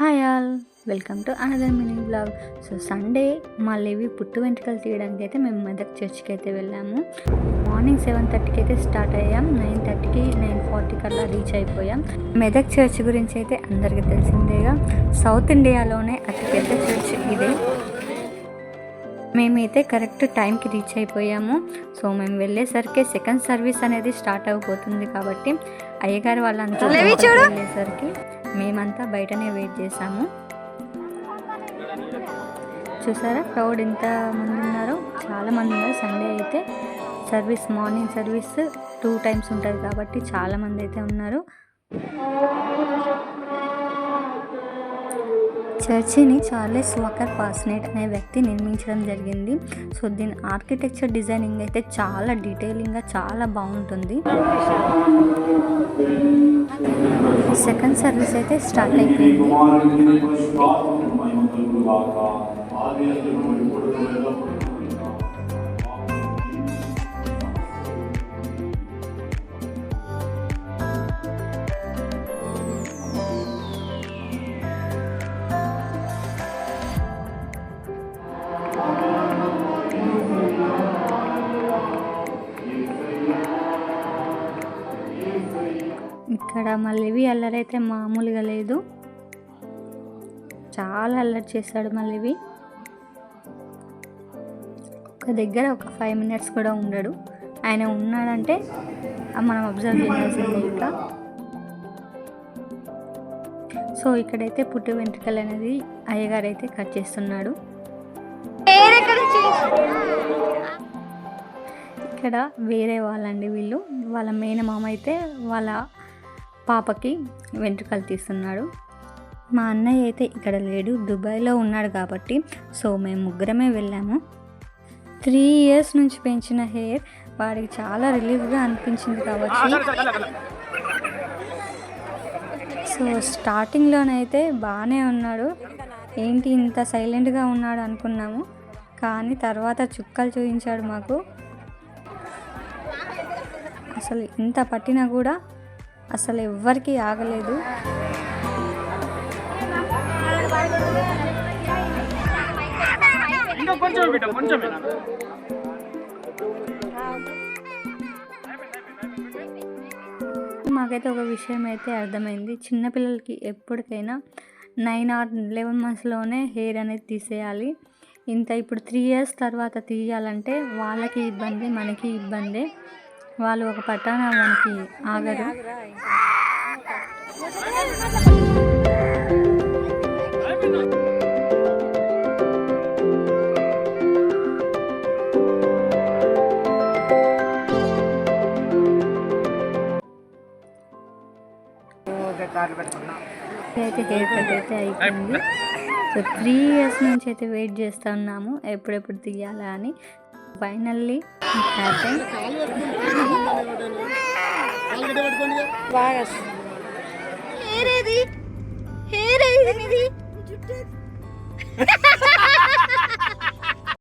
Hi all welcome to another mini blog. So Sunday మా లేవి పుట్టు వెంట్రుకలు తీయడానికి అయితే మేము మెదక్ చర్చ్కి అయితే వెళ్ళాము. మార్నింగ్ సెవెన్ థర్టీకి అయితే స్టార్ట్ అయ్యాం. నైన్ థర్టీకి నైన్ ఫార్టీకి అలా రీచ్ అయిపోయాం. మెదక్ చర్చ్ గురించి అయితే అందరికీ తెలిసిందేగా సౌత్ ఇండియాలోనే అతిపెద్ద చర్చ్ ఇదే. మేమైతే కరెక్ట్ టైంకి రీచ్ అయిపోయాము. సో మేము వెళ్ళేసరికి సెకండ్ సర్వీస్ అనేది స్టార్ట్ అయిపోతుంది కాబట్టి అయ్యగారు వాళ్ళంతా వెళ్ళేసరికి మేమంతా బయటనే వెయిట్ చేసాము. చూసారా? క్రౌడ్ ఎంత మంది ఉన్నారో చాలామంది ఉన్నారు సండే అయితే. Service morning service two times ఉంటుంది కాబట్టి చాలామంది అయితే ఉన్నారు. చర్చిని చార్లెస్ వాకర్ పాస్నేట్ అనే వ్యక్తి నిర్మించడం జరిగింది. సో దీని ఆర్కిటెక్చర్ డిజైనింగ్ అయితే చాలా డీటెయిలింగ్గా చాలా బాగుంటుంది. సెకండ్ సర్వీస్ అయితే స్టార్ట్ అయిపోయింది. ఇక్కడ మళ్ళీ అల్లరైతే మామూలుగా లేదు. చాలా అల్లరి చేశాడు మళ్ళీ ఒక దగ్గర ఒక ఫైవ్ మినిట్స్ కూడా ఉండడు. ఆయన ఉన్నాడంటే మనం అబ్జర్వ్ చేయాల్సిందే ఇంకా. సో ఇక్కడైతే పుట్టు వెంట్రుకలు అనేది అయ్యగారు అయితే కట్ చేస్తున్నాడు. ఇక్కడ వేరే వాళ్ళండి వీళ్ళు. వాళ్ళ మేనమామ అయితే వాళ్ళ పాపకి వెంట్రుకలు తీస్తున్నాడు. మా అన్నయ్య అయితే ఇక్కడ లేడు. దుబాయ్లో ఉన్నాడు కాబట్టి సో మేము ముగ్గురమే వెళ్ళాము. త్రీ ఇయర్స్ నుంచి పెంచిన హెయిర్ వాడికి చాలా రిలీఫ్గా అనిపించింది కావచ్చు సో స్టార్టింగ్లోనైతే బాగానే ఉన్నాడు. ఏంటి ఇంత సైలెంట్గా ఉన్నాడు అనుకున్నాము. కానీ తర్వాత చుక్కలు చూపించాడు మాకు. అసలు ఇంత పట్టినా కూడా అసలు ఎవ్వరికి ఆగలేదు. మాకైతే ఒక విషయం అయితే అర్థమైంది. చిన్నపిల్లలకి ఎప్పటికైనా నైన్ ఆర్ లెవెన్ మంత్స్లోనే హెయిర్ అనేది తీసేయాలి. ఇంత ఇప్పుడు త్రీ ఇయర్స్ తర్వాత తీయాలంటే వాళ్ళకి ఇబ్బంది మనకి ఇబ్బంది. వాళ్ళు ఒక పట్టణానికి ఆగరు అయితే హెయిర్ కట్ అయితే అయిపోయింది. సో త్రీ ఇయర్స్ నుంచి అయితే వెయిట్ చేస్తూ ఉన్నాము. ఎప్పుడెప్పుడు తీయాలా అని. Finally బాగా హెయిర్ ఏది హెయిర్ ఏది నీది